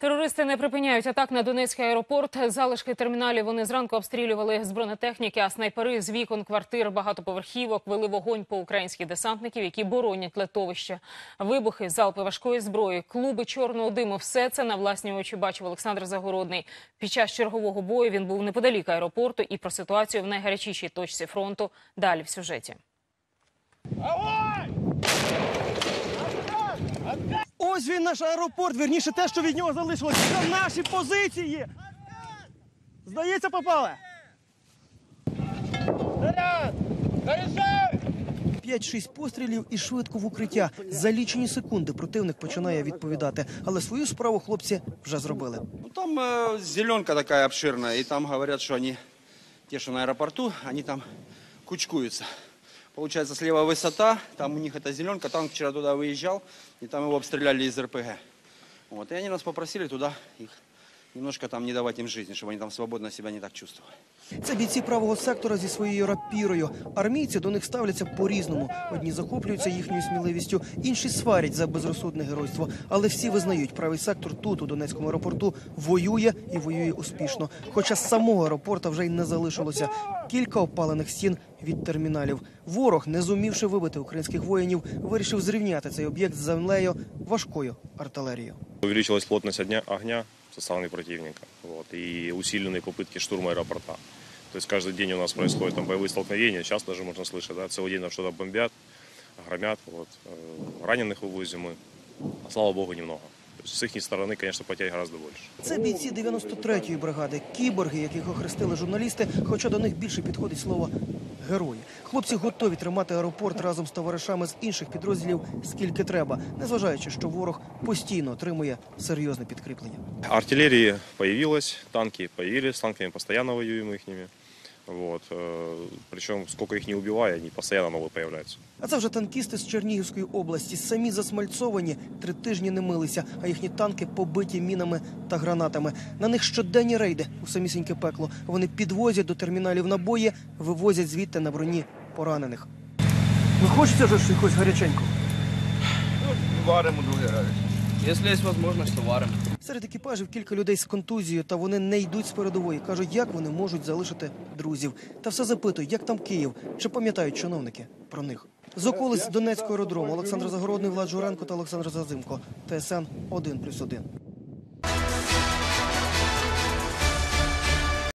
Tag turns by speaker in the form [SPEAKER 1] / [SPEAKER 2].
[SPEAKER 1] Терористи не припиняють атак на Донецький аеропорт. Залишки терміналів вони зранку обстрілювали з бронетехніки, а снайпери з вікон квартир багатоповерхівок вели вогонь по українських десантників, які боронять летовище. Вибухи, залпи важкої зброї, клуби чорного диму – все це на власні очі бачив Олександр Загородний. Під час чергового бою він був неподалік аеропорту і про ситуацію в найгарячішій точці фронту далі в сюжеті.
[SPEAKER 2] Ось він наш аеропорт, верніше те, що від нього залишилось. Це наші позиції. Здається, попали. П'ять-шість пострілів і швидко в укриття. За лічені секунди противник починає відповідати. Але свою справу хлопці вже зробили.
[SPEAKER 3] Ну, там э, зеленка такая обширная, и там говорят, что они, те, что на аэропорту, они там кучкуются. Получается, слева высота, там у них эта зеленка, танк вчера туда выезжал, и там его обстреляли из РПГ. Вот, и они нас попросили туда их немножко там не давать им жизни, чтобы они там свободно себя не так чувствовали.
[SPEAKER 2] Це бійці правого сектора зі своєю рапірою. Армійці до них ставляться по-різному. Одні захоплюються їхньою сміливістю, інші сварять за безрозсудне геройство. Але всі визнають, правий сектор тут, у Донецькому аеропорту, воює і воює успішно. Хоча з самого аеропорта вже й не залишилося. Кілька опалених стін від терміналів. Ворог, не зумівши вибити українських воїнів, вирішив зрівняти цей об'єкт з землею важкою артилерією.
[SPEAKER 4] Увеличилась плотность огня, огня со стороны противника вот, и усиленные попытки штурма аэропорта. То есть каждый день у нас происходят там боевые столкновения, сейчас даже можно слышать, да, целый день нам что-то бомбят, громят, вот, э, раненых вывозим мы, а слава богу, немного. То есть с их стороны, конечно, потерь гораздо больше.
[SPEAKER 2] Це бійці 93-ї бригади, кіборги, яких охрестили журналісти, хоча до них більше підходить слово герої. Хлопці готові тримати аеропорт разом з товаришами з інших підрозділів скільки треба, незважаючи, що ворог постійно отримує серйозне підкріплення.
[SPEAKER 4] Артиллерия появилась, танки появились, с танками постоянно воюем их ними. Вот, э, причем сколько их не убивая, они постоянно новые появляются.
[SPEAKER 2] А це вже танкісти з Чернігівської області. Самі засмальцовані, три тижні не милися, а їхні танки побиті мінами та гранатами. На них щоденні рейди у самісіньке пекло. Вони підвозять до терміналів набої, вивозять звідти на броні поранених. Ну хочеться ж якось гаряченько.
[SPEAKER 5] Варимо другий раз. Якщо є можливість, то варимо.
[SPEAKER 2] Серед екіпажів кілька людей з контузією, та вони не йдуть з передової. кажуть, як вони можуть залишити друзів. Та все запитують, як там Київ, чи пам'ятають чиновники про них. З околиць Донецького аеродрому Олександр Загородний, Влад Журенко та Олександр Зазимко. ТСН 1+,1.